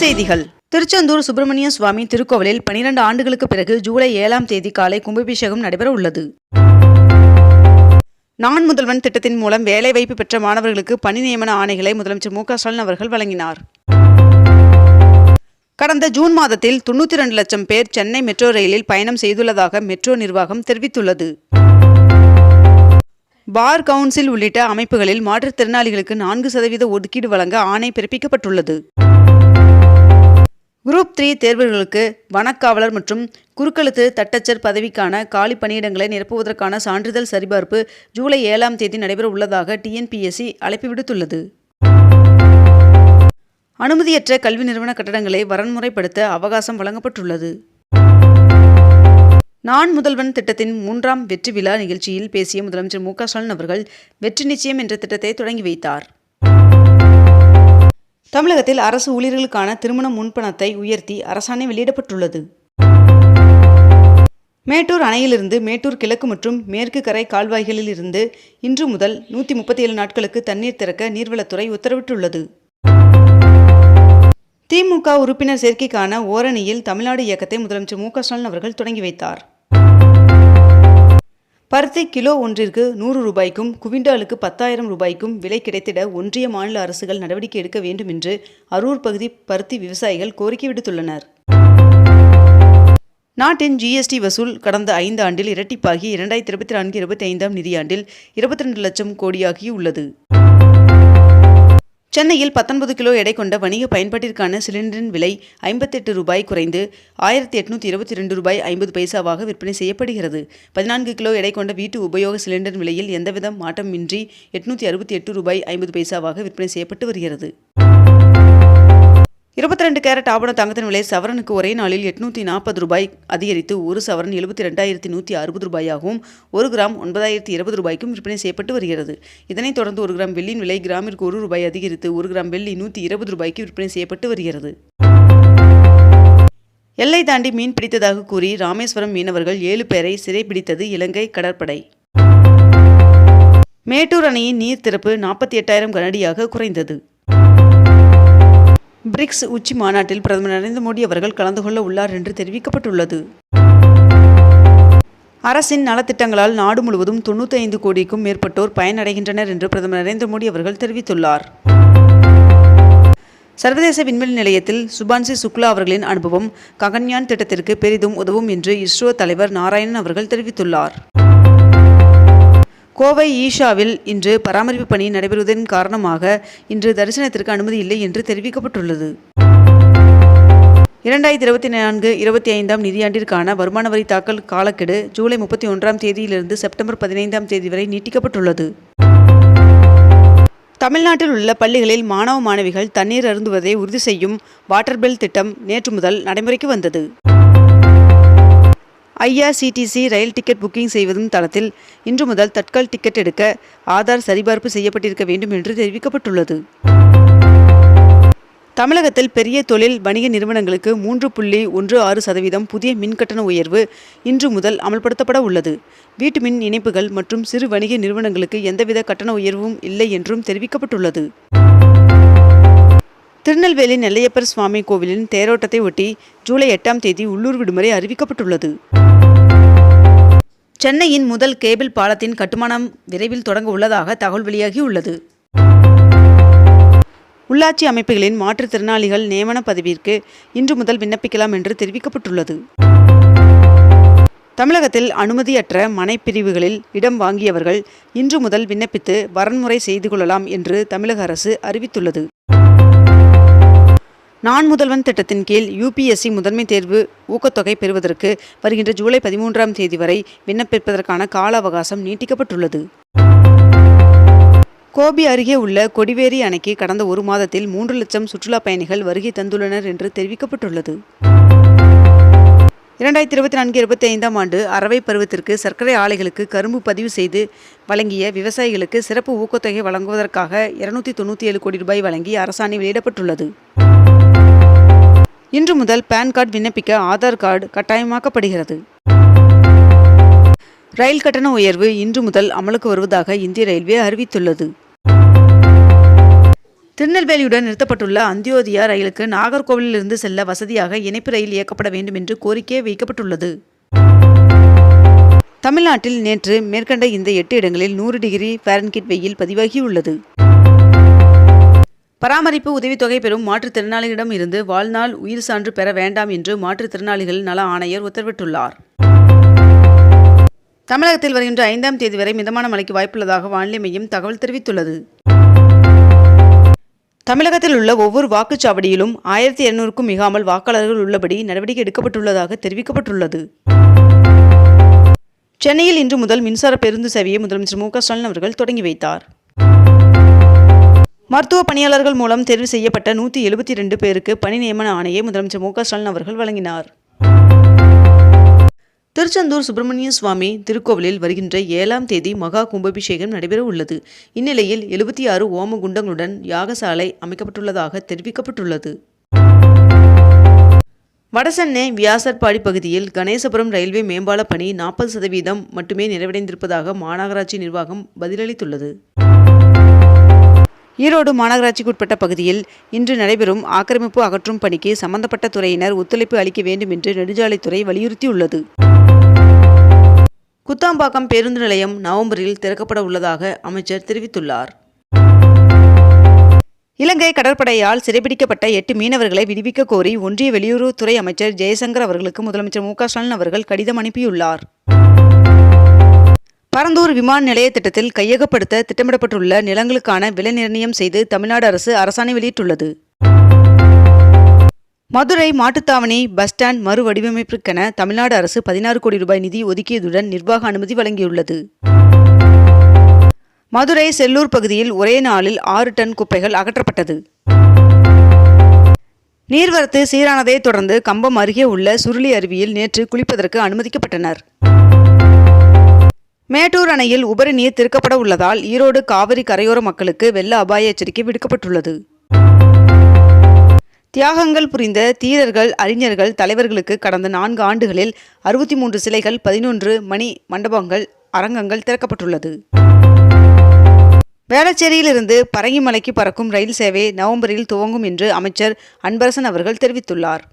செய்திகள். திருச்செந்தூர் சுப்பிரமணிய சுவாமி திருக்கோவிலில் பனிரெண்டு ஆண்டுகளுக்கு பிறகு ஜூலை ஏழாம் தேதி காலை கும்பாபிஷேகம் நடைபெற உள்ளது நான் முதல்வன் திட்டத்தின் மூலம் வேலைவாய்ப்பு பெற்ற மாணவர்களுக்கு பணி நியமன ஆணைகளை முதலமைச்சர் மு ஸ்டாலின் அவர்கள் வழங்கினார். கடந்த ஜூன் மாதத்தில் தொண்ணூற்றி ரெண்டு லட்சம் பேர் சென்னை மெட்ரோ ரயிலில் பயணம் செய்துள்ளதாக மெட்ரோ நிர்வாகம் தெரிவித்துள்ளது. பார் கவுன்சில் உள்ளிட்ட அமைப்புகளில் மாற்றுத்திறனாளிகளுக்கு நான்கு சதவீத ஒதுக்கீடு வழங்க ஆணை பிறப்பிக்கப்பட்டுள்ளது. குரூப் த்ரீ தேர்வுகளுக்கு வனக்காவலர் மற்றும் குறுக்கெழுத்து தட்டச்சர் பதவிக்கான காலி பணியிடங்களை நிரப்புவதற்கான சான்றிதழ் சரிபார்ப்பு ஜூலை ஏழாம் தேதி நடைபெற உள்ளதாக டிஎன்பிஎஸ்சி அழைப்பு விடுத்துள்ளது. அனுமதியற்ற கல்வி நிறுவன கட்டடங்களை வரன்முறைப்படுத்த அவகாசம் வழங்கப்பட்டுள்ளது. நான் முதல்வன் திட்டத்தின் மூன்றாம் வெற்றி விழா நிகழ்ச்சியில் பேசிய முதலமைச்சர் மு க ஸ்டாலின் அவர்கள் வெற்றி நிச்சயம் என்ற திட்டத்தை தொடங்கி வைத்தார். தமிழகத்தில் அரசு ஊழியர்களுக்கான திருமண முன்பணத்தை உயர்த்தி அரசாணை வெளியிடப்பட்டுள்ளது. மேட்டூர் அணையிலிருந்து மேட்டூர் கிழக்கு மற்றும் மேற்கு கரை கால்வாய்களில் இருந்து இன்று முதல் நூற்றி முப்பத்தி ஏழு நாட்களுக்கு தண்ணீர் திறக்க நீர்வளத்துறை உத்தரவிட்டுள்ளது. திமுக உறுப்பினர் சேர்க்கைக்கான ஓரணியில் தமிழ்நாடு இயக்கத்தை முதலமைச்சர் மு க ஸ்டாலின் அவர்கள் தொடங்கி வைத்தார். பருத்தி கிலோ ஒன்றிற்கு நூறு ரூபாய்க்கும் குவிண்டாலுக்கு பத்தாயிரம் ரூபாய்க்கும் விலை கிடைத்திட ஒன்றிய மாநில அரசுகள் நடவடிக்கை எடுக்க வேண்டும் என்று அரூர் பகுதி பருத்தி விவசாயிகள் கோரிக்கை விடுத்துள்ளனர். நாட்டின் ஜிஎஸ்டி வசூல் கடந்த ஐந்து ஆண்டில் இரட்டிப்பாகி இரண்டாயிரத்தி இருபத்தி நான்கு இருபத்தி ஐந்தாம் நிதியாண்டில் இருபத்தி ரெண்டு லட்சம் கோடியாகி உள்ளது சென்னையில் பத்தொன்பது கிலோ எடை கொண்ட வணிக பயன்பாட்டிற்கான சிலிண்டரின் விலை ஐம்பத்தெட்டு ரூபாய் குறைந்து ஆயிரத்தி எட்நூத்தி இருபத்தி ரெண்டு ரூபாய் ஐம்பது பைசாவாக விற்பனை செய்யப்படுகிறது. பதினான்கு கிலோ எடை கொண்ட வீட்டு உபயோக சிலிண்டர் விலையில் எந்தவித மாற்றமின்றி எட்நூத்தி அறுபத்தி எட்டு ரூபாய் ஐம்பது பைசாவாக விற்பனை செய்யப்பட்டு வருகிறது. இருபத்தி ரெண்டு கேரட் ஆபண தங்கத்தின் விலை சவரனுக்கு ஒரே நாளில் எட்நூத்தி நாற்பது ரூபாய் அதிகரித்து ஒரு சவரன் எழுபத்தி ரெண்டாயிரத்தி நூற்றி அறுபது ரூபாயாகவும் ஒரு கிராம் ஒன்பதாயிரத்தி இருபது ரூபாய்க்கும் விற்பனை செய்யப்பட்டு வருகிறது. இதனைத் தொடர்ந்து ஒரு கிராம் வெள்ளியின் விலை கிராமிற்கு ஒரு ரூபாய் அதிகரித்து ஒரு கிராம் வெள்ளி நூற்றி இருபது ரூபாய்க்கு விற்பனை செய்யப்பட்டு வருகிறது. எல்லை தாண்டி மீன் பிடித்ததாக கூறி ராமேஸ்வரம் மீனவர்கள் ஏழு பேரை சிறைபிடித்தது இலங்கை கடற்படை. மேட்டூர் அணையின் நீர் திறப்பு நாற்பத்தி எட்டாயிரம் கனடியாக குறைந்தது. பிரிக்ஸ் உச்சி மாநாட்டில் பிரதமர் நரேந்திர மோடி அவர்கள் கலந்து கொள்ள உள்ளார் என்று தெரிவிக்கப்பட்டுள்ளது. அரசின் நலத்திட்டங்களால் நாடு முழுவதும் தொண்ணூற்றி ஐந்து கோடிக்கும் மேற்பட்டோர் பயனடைகின்றனர் என்று பிரதமர் நரேந்திர மோடி அவர்கள் தெரிவித்துள்ளார். சர்வதேச விண்வெளி நிலையத்தில் சுபான்சி சுக்லா அவர்களின் அனுபவம் ககன்யான் திட்டத்திற்கு பெரிதும் உதவும் என்று இஸ்ரோ தலைவர் நாராயணன் அவர்கள் தெரிவித்துள்ளார். கோவை ஈஷாவில் இன்று பராமரிப்பு பணி நடைபெறுவதன் காரணமாக இன்று தரிசனத்திற்கு அனுமதி இல்லை என்று தெரிவிக்கப்பட்டுள்ளது. இரண்டாயிரத்தி இருபத்தி நான்கு இருபத்தி ஐந்தாம் நிதியாண்டிற்கான வருமான வரி தாக்கல் காலக்கெடு ஜூலை முப்பத்தி ஒன்றாம் தேதியிலிருந்து செப்டம்பர் பதினைந்தாம் தேதி வரை நீட்டிக்கப்பட்டுள்ளது. தமிழ்நாட்டில் உள்ள பள்ளிகளில் மாணவ மாணவிகள் தண்ணீர் அருந்துவதை உறுதி செய்யும் வாட்டர் பெல் திட்டம் நேற்று முதல் நடைமுறைக்கு வந்தது. ஐஆர்சிடிசி ரயில் டிக்கெட் புக்கிங் செய்வதும் தளத்தில் இன்று முதல் தட்கல் டிக்கெட் எடுக்க ஆதார் சரிபார்ப்பு செய்யப்பட்டிருக்க வேண்டும் என்று தெரிவிக்கப்பட்டுள்ளது. தமிழகத்தில் பெரிய தொழில் வணிக நிறுவனங்களுக்கு மூன்று புள்ளி ஒன்று ஆறு சதவீதம் புதிய மின் கட்டண உயர்வு இன்று முதல் அமல்படுத்தப்பட உள்ளது. வீட்டு மின் இணைப்புகள் மற்றும் சிறு வணிக நிறுவனங்களுக்கு எந்தவித கட்டண உயர்வும் இல்லை என்றும் தெரிவிக்கப்பட்டுள்ளது. திருநெல்வேலி நெல்லையப்பர் சுவாமி கோவிலின் தேரோட்டத்தை ஒட்டி ஜூலை எட்டாம் தேதி உள்ளூர் விடுமுறை அறிவிக்கப்பட்டுள்ளது. சென்னையின் முதல் கேபிள் பாலத்தின் கட்டுமானம் விரைவில் தொடங்க உள்ளதாக தகவல் வெளியாகியுள்ளது. உள்ளாட்சி அமைப்புகளின் மாற்றுத்திறனாளிகள் நியமன பதவிற்கு இன்று முதல் விண்ணப்பிக்கலாம் என்று தெரிவிக்கப்பட்டுள்ளது. தமிழகத்தில் அனுமதியற்ற மனைப்பிரிவுகளில் இடம் வாங்கியவர்கள் இன்று முதல் விண்ணப்பித்து வரன்முறை செய்து கொள்ளலாம் என்று தமிழக அரசு அறிவித்துள்ளது. நான் முதல்வன் திட்டத்தின் கீழ் யூபிஎஸ்சி முதன்மை தேர்வு ஊக்கத்தொகை பெறுவதற்கு வருகின்ற ஜூலை பதிமூன்றாம் தேதி வரை விண்ணப்பிப்பதற்கான கால அவகாசம் நீட்டிக்கப்பட்டுள்ளது. கோபி அருகே உள்ள கொடிவேரி அணைக்கு கடந்த ஒரு மாதத்தில் மூன்று லட்சம் சுற்றுலா பயணிகள் வருகை தந்துள்ளனர் என்று தெரிவிக்கப்பட்டுள்ளது. இரண்டாயிரத்தி இருபத்தி நான்கு இருபத்தி ஐந்தாம் ஆண்டு அறவை பருவத்திற்கு சர்க்கரை ஆலைகளுக்கு கரும்பு பதிவு செய்து வழங்கிய விவசாயிகளுக்கு சிறப்பு ஊக்கத்தொகை வழங்குவதற்காக இருநூத்தி தொண்ணூற்றி ஏழு கோடி ரூபாய் வழங்கி அரசாணை வெளியிடப்பட்டுள்ளது. இன்று முதல் பேன் கார்டு விண்ணப்பிக்க ஆதார் கார்டு கட்டாயமாக்கப்படுகிறது. ரயில் கட்டண உயர்வு இன்று முதல் அமலுக்கு வருவதாக இந்திய ரயில்வே அறிவித்துள்ளது. திருநெல்வேலியுடன் நிறுத்தப்பட்டுள்ள அந்தியோதயா ரயிலுக்கு நாகர்கோவிலிருந்து செல்ல வசதியாக இணைப்பு ரயில் இயக்கப்பட வேண்டும் என்று கோரிக்கை வைக்கப்பட்டுள்ளது. தமிழ்நாட்டில் நேற்று மேற்கண்ட இந்த எட்டு இடங்களில் நூறு டிகிரி ஃபாரன்கிட் வெயில் பதிவாகியுள்ளது. பராமரிப்பு உதவித்தொகை பெறும் மாற்றுத்திறனாளிகளிடம் இருந்து வாழ்நாள் உயிர் சான்று பெற வேண்டாம் என்று மாற்றுத்திறனாளிகள் நல ஆணையர் உத்தரவிட்டுள்ளார். தமிழகத்தில் வருகின்ற ஐந்தாம் தேதி வரை மிதமான மழைக்கு வாய்ப்புள்ளதாக வானிலை மையம் தகவல் தெரிவித்துள்ளது. தமிழகத்தில் உள்ள ஒவ்வொரு வாக்குச்சாவடியிலும் ஆயிரத்தி இருநூறுக்கும் மிகாமல் வாக்காளர்கள் உள்ளபடி நடவடிக்கை எடுக்கப்பட்டுள்ளதாக தெரிவிக்கப்பட்டுள்ளது. சென்னையில் இன்று முதல் மின்சார பேருந்து சேவையை முதலமைச்சர் மு க ஸ்டாலின் அவர்கள் தொடங்கி வைத்தார். மருத்துவ பணியாளர்கள் மூலம் தேர்வு செய்யப்பட்ட நூற்றி எழுபத்தி ரெண்டு பேருக்கு பணி நியமன ஆணையை முதலமைச்சர் மு க ஸ்டாலின் அவர்கள் வழங்கினார். திருச்செந்தூர் சுப்பிரமணிய சுவாமி திருக்கோவிலில் வருகின்ற ஏழாம் தேதி மகா கும்பாபிஷேகம் நடைபெற உள்ளது இந்நிலையில் எழுபத்தி ஆறு ஓம குண்டங்களுடன் யாகசாலை அமைக்கப்பட்டுள்ளதாக தெரிவிக்கப்பட்டுள்ளது. வடசென்னை வியாசர்பாடி பகுதியில் கணேசபுரம் ரயில்வே மேம்பால பணி நாற்பது சதவீதம் மட்டுமே நிறைவடைந்திருப்பதாக மாநகராட்சி நிர்வாகம் பதிலளித்துள்ளது. ஈரோடு மாநகராட்சிக்குட்பட்ட பகுதியில் இன்று நடைபெறும் ஆக்கிரமிப்பு அகற்றும் பணிக்கு சம்பந்தப்பட்ட துறையினர் ஒத்துழைப்பு அளிக்க வேண்டும் என்று நெடுஞ்சாலைத்துறை வலியுறுத்தியுள்ளது. குத்தாம்பாக்கம் பேருந்து நிலையம் நவம்பரில் திறக்கப்பட உள்ளதாக அமைச்சர் தெரிவித்துள்ளார். இலங்கை கடற்படையால் சிறைபிடிக்கப்பட்ட எட்டு மீனவர்களை விடுவிக்க கோரி ஒன்றிய வெளியுறவுத்துறை அமைச்சர் ஜெயசங்கர் அவர்களுக்கு முதலமைச்சர் மு க ஸ்டாலின் அவர்கள் கடிதம் அனுப்பியுள்ளார். பரந்தூர் விமான நிலைய திட்டத்தில் கையகப்படுத்த திட்டமிடப்பட்டுள்ள நிலங்களுக்கான விலை நிர்ணயம் செய்து தமிழ்நாடு அரசு அரசாணை வெளியிட்டுள்ளது. மதுரை மாட்டுத்தாவணி பஸ் ஸ்டாண்ட் மறுவடிவமைப்பிற்கென தமிழ்நாடு அரசு பதினாறு கோடி ரூபாய் நிதி ஒதுக்கியதுடன் நிர்வாக அனுமதி வழங்கியுள்ளது. மதுரை செல்லூர் பகுதியில் ஒரே நாளில் ஆறு டன் குப்பைகள் அகற்றப்பட்டது. நீர்வரத்து சீரானதை தொடர்ந்து கம்பம் அருகே உள்ள சுருளி அருவியில் நேற்று குளிப்பதற்கு அனுமதிக்கப்பட்டனர். மேட்டூர் அணையில் உபரி நீர் திறக்கப்பட உள்ளதால் ஈரோடு காவிரி கரையோர மக்களுக்கு வெள்ள அபாய எச்சரிக்கை விடுக்கப்பட்டுள்ளது. தியாகங்கள் புரிந்த தீரர்கள் அறிஞர்கள் தலைவர்களுக்கு கடந்த நான்கு ஆண்டுகளில் அறுபத்தி மூன்று சிலைகள் பதினொன்று மணி மண்டபங்கள் அரங்கங்கள் திறக்கப்பட்டுள்ளது. வேளச்சேரியிலிருந்து பரங்கிமலைக்கு பறக்கும் ரயில் சேவை நவம்பரில் துவங்கும் என்று அமைச்சர் அன்பரசன் அவர்கள் தெரிவித்துள்ளார்.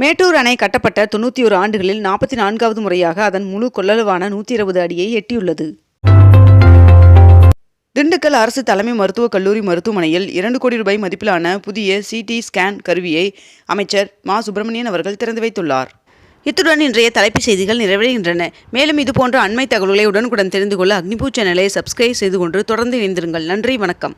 மேட்டூர் அணை கட்டப்பட்ட தொண்ணூற்றி ஒரு ஆண்டுகளில் நாற்பத்தி நான்காவது முறையாக அதன் முழு கொள்ளளவான நூற்றி இருபது அடியை எட்டியுள்ளது. திண்டுக்கல் அரசு தலைமை மருத்துவக் கல்லூரி மருத்துவமனையில் இரண்டு கோடி ரூபாய் மதிப்பிலான புதிய சிடி ஸ்கேன் கருவியை அமைச்சர் மா. சுப்பிரமணியன் அவர்கள் திறந்து வைத்துள்ளார். இத்துடன் இன்றைய தலைப்புச் செய்திகள் நிறைவடைகின்றன. மேலும் இதுபோன்ற அண்மை தகவல்களை உடனுக்குடன் தெரிந்து கொள்ள அக்னிபூ சேனலை சப்ஸ்கிரைப் செய்து கொண்டு தொடர்ந்து இணைந்திருங்கள். நன்றி வணக்கம்.